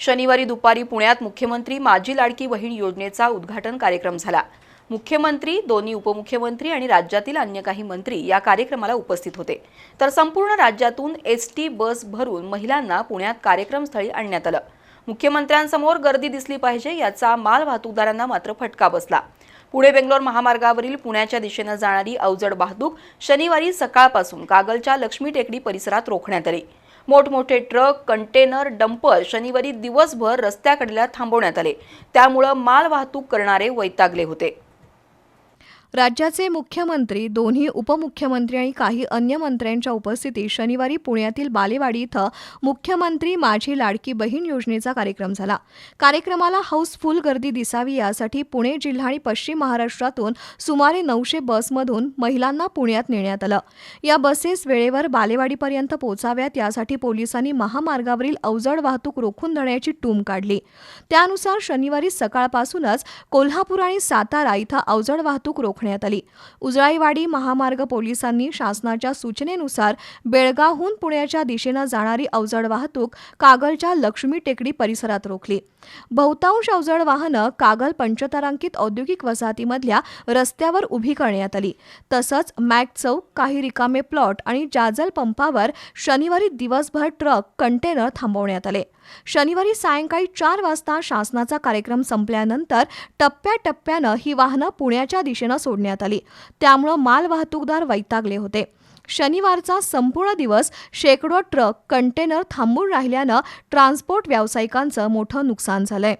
शनिवारी दुपारी पुण्यात मुख्यमंत्री माझी लाडकी बहीण योजनेचा उद्घाटन कार्यक्रम झाला. मुख्यमंत्री दोन्ही उपमुख्यमंत्री आणि राज्यातील अन्य काही मंत्री या कार्यक्रमाला उपस्थित होते. तर संपूर्ण राज्यातून एस टी बस भरून महिलांना पुण्यात कार्यक्रमस्थळी आणण्यात आलं. मुख्यमंत्र्यांसमोर गर्दी दिसली पाहिजे याचा माल वाहतूकदारांना मात्र फटका बसला. पुणे बेंगलोर महामार्गावरील पुण्याच्या दिशेनं जाणारी अवजड वाहतूक शनिवारी सकाळपासून कागलच्या लक्ष्मी टेकडी परिसरात रोखण्यात आली. मोठमोठे ट्रक कंटेनर डंपर शनिवारी दिवसभर रस्त्याकडेला थांबवण्यात आले. त्यामुळं माल वाहतूक करणारे वैतागले होते. राज्याचे मुख्यमंत्री दोन्ही उपमुख्यमंत्री आणि काही अन्य मंत्र्यांच्या उपस्थितीत शनिवारी पुण्यातील बालेवाडी इथं मुख्यमंत्री माझी लाडकी बहीण योजनेचा कार्यक्रम झाला. कार्यक्रमाला हाऊसफुल गर्दी दिसावी यासाठी पुणे जिल्हा आणि पश्चिम महाराष्ट्रातून सुमारे नऊशे बसमधून महिलांना पुण्यात नेण्यात आलं. या बसेस वेळेवर बालेवाडीपर्यंत पोहोचाव्यात यासाठी पोलिसांनी महामार्गावरील अवजड वाहतूक रोखून धरण्याची टूम काढली. त्यानुसार शनिवारी सकाळपासूनच कोल्हापूर आणि सातारा इथं अवजड वाहतूक रोखण्यात आली. उजळाईवाडी महामार्ग पोलिसांनी शासनाच्या सूचनेनुसार बेळगावहून पुण्याच्या दिशेनं जाणारी अवजड वाहतूक कागलच्या लक्ष्मी टेकडी परिसरात रोखली. बहुतांश अवजड वाहनं कागल पंचतारांकित औद्योगिक वसाहतीमधल्या रस्त्यावर उभी करण्यात आली. तसंच मॅक चौक काही रिकामे प्लॉट आणि जाजल पंपावर शनिवारी दिवसभर ट्रक कंटेनर थांबवण्यात आले. शनिवारी सायंकाळी चार वाजता शासनाचा कार्यक्रम संपल्यानंतर टप्प्याटप्प्यानं ही वाहनं पुण्याच्या दिशेनं सोडण्यात आली. त्यामुळं माल वाहतूकदार वैतागले होते. शनिवारचा संपूर्ण दिवस शेकडो ट्रक कंटेनर थांबून राहिल्यानं ट्रान्सपोर्ट व्यावसायिकांचं मोठं नुकसान झालंय.